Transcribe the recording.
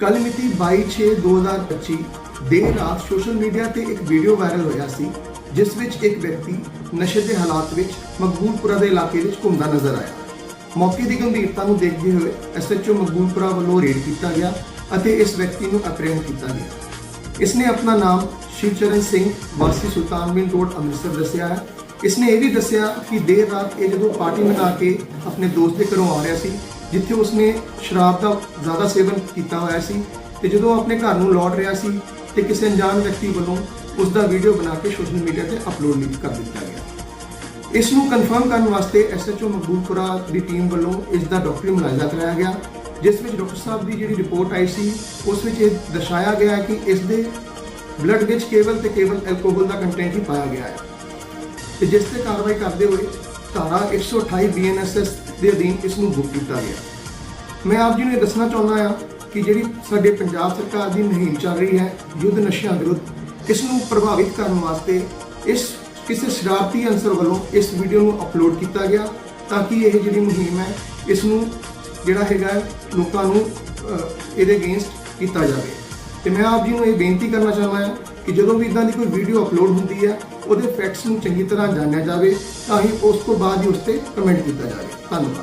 ਕੱਲ ਮਿਤੀ 22/6/2025 ਦੇਰ ਰਾਤ ਸੋਸ਼ਲ ਮੀਡੀਆ ਤੇ ਇੱਕ ਵੀਡੀਓ ਵਾਇਰਲ ਹੋਇਆ ਸੀ, ਜਿਸ ਵਿੱਚ ਇੱਕ ਵਿਅਕਤੀ ਨਸ਼ੇ ਦੇ ਹਾਲਾਤ ਵਿੱਚ ਮਕਬੂਲਪੁਰਾ ਦੇ ਇਲਾਕੇ ਵਿੱਚ ਘੁੰਮਦਾ ਨਜ਼ਰ ਆਇਆ। ਮੌਕੇ ਦੀ ਗੰਭੀਰਤਾ ਨੂੰ ਦੇਖਦੇ ਹੋਏ ਐਸਐਚਓ ਮਕਬੂਲਪੁਰਾ ਵੱਲੋਂ ਰੇਡ ਕੀਤਾ ਗਿਆ ਅਤੇ ਇਸ ਵਿਅਕਤੀ ਨੂੰ ਅਪਰੇਂਡ ਕੀਤਾ ਗਿਆ। ਇਸਨੇ ਆਪਣਾ ਨਾਮ ਸ਼ਿਵਚਰਨ ਸਿੰਘ ਵਾਸੀ ਸੁਲਤਾਨਵਿੰਡ ਰੋਡ, ਅੰਮ੍ਰਿਤਸਰ ਦੱਸਿਆ ਹੈ। ਇਸ ਨੇ ਇਹ ਵੀ ਦੱਸਿਆ ਕਿ ਦੇਰ ਰਾਤ ਇਹ ਜਦੋਂ ਪਾਰਟੀ ਮਨਾ ਕੇ ਆਪਣੇ ਦੋਸਤ ਦੇ ਘਰੋਂ ਆ ਰਿਹਾ ਸੀ ਜਿੱਥੇ ਉਸਨੇ ਸ਼ਰਾਬ ਦਾ ਜ਼ਿਆਦਾ ਸੇਵਨ ਕੀਤਾ ਹੋਇਆ ਸੀ ਤੇ ਜਦੋਂ ਆਪਣੇ ਘਰ ਨੂੰ ਲੌਟ ਰਿਹਾ ਸੀ ਤੇ ਕਿਸੇ ਅਣਜਾਣ ਵਿਅਕਤੀ ਵੱਲੋਂ ਉਸ ਦਾ ਵੀਡੀਓ ਬਣਾ ਕੇ ਸੋਸ਼ਲ ਮੀਡੀਆ ਤੇ ਅਪਲੋਡ ਕਰ ਦਿੱਤਾ ਗਿਆ। ਇਸ ਨੂੰ ਕਨਫਰਮ ਕਰਨ ਵਾਸਤੇ ਐਸਐਚਓ ਮਕਬੂਲਪੁਰਾ ਦੀ ਟੀਮ ਵੱਲੋਂ ਇਸ ਦਾ ਡਾਕਟਰੀ ਮੁਲਾਜ਼ਾ ਕਰਾਇਆ ਗਿਆ, ਜਿਸ ਵਿੱਚ ਡਾਕਟਰ ਸਾਹਿਬ ਦੀ ਜਿਹੜੀ ਰਿਪੋਰਟ ਆਈ ਸੀ, ਉਸ ਵਿੱਚ ਇਹ ਦਰਸਾਇਆ ਗਿਆ ਹੈ ਕਿ ਇਸ ਦੇ ਬਲੱਡ ਵਿੱਚ ਕੇਵਲ ਤੇ ਕੇਵਲ ਐਲਕੋਹਲ ਦਾ ਕੰਟੈਂਟ ਹੀ ਪਾਇਆ ਗਿਆ ਹੈ ਤੇ ਜਿਸ ਤੇ ਕਾਰਵਾਈ ਕਰਦੇ ਹੋਏ ਧਾਰਾ 128 ਬੀਐਨਐਸਐਸ ਦੇ ਅਧੀਨ ਇਸ ਨੂੰ ਬੁੱਕ ਕੀਤਾ ਗਿਆ। ਮੈਂ ਆਪ ਜੀ ਨੂੰ ਇਹ ਦੱਸਣਾ ਚਾਹੁੰਦਾ ਹਾਂ ਕਿ ਜਿਹੜੀ ਸਾਡੇ ਪੰਜਾਬ ਸਰਕਾਰ ਦੀ ਮੁਹਿੰਮ ਚੱਲ ਰਹੀ ਹੈ, ਯੁੱਧ ਨਸ਼ਿਆਂ ਵਿਰੁੱਧ, ਇਸ ਨੂੰ ਪ੍ਰਭਾਵਿਤ ਕਰਨ ਵਾਸਤੇ ਇਸ, ਕਿਸੇ ਸ਼ਰਾਰਤੀ ਅਨਸਰ ਵੱਲੋਂ ਇਸ ਵੀਡੀਓ ਨੂੰ ਅਪਲੋਡ ਕੀਤਾ ਗਿਆ ਤਾਂ ਕਿ ਇਹ ਜਿਹੜੀ ਮੁਹਿੰਮ ਹੈ, ਇਸ ਨੂੰ ਜਿਹੜਾ ਹੈਗਾ ਲੋਕਾਂ ਨੂੰ ਇਹਦੇ ਅਗੇਂਸਟ ਕੀਤਾ ਜਾਵੇ। ਤੇ ਮੈਂ ਆਪ ਜੀ ਨੂੰ ਇਹ ਬੇਨਤੀ ਕਰਨਾ ਚਾਹੁੰਦਾ ਹਾਂ ਕਿ ਜਦੋਂ ਵੀ ਇਦਾਂ ਦੀ ਕੋਈ ਵੀਡੀਓ ਅਪਲੋਡ ਹੁੰਦੀ ਹੈ, ਉਹਦੇ ਫੈਕਟਸ ਨੂੰ ਚੰਗੀ ਤਰ੍ਹਾਂ ਜਾਣਿਆ ਜਾਵੇ, ਤਾਂ ਹੀ ਉਸ ਤੋਂ ਬਾਅਦ ਹੀ ਉਸ ਤੇ ਕਮੈਂਟ ਕੀਤਾ ਜਾਵੇ। ਧੰਨਵਾਦ।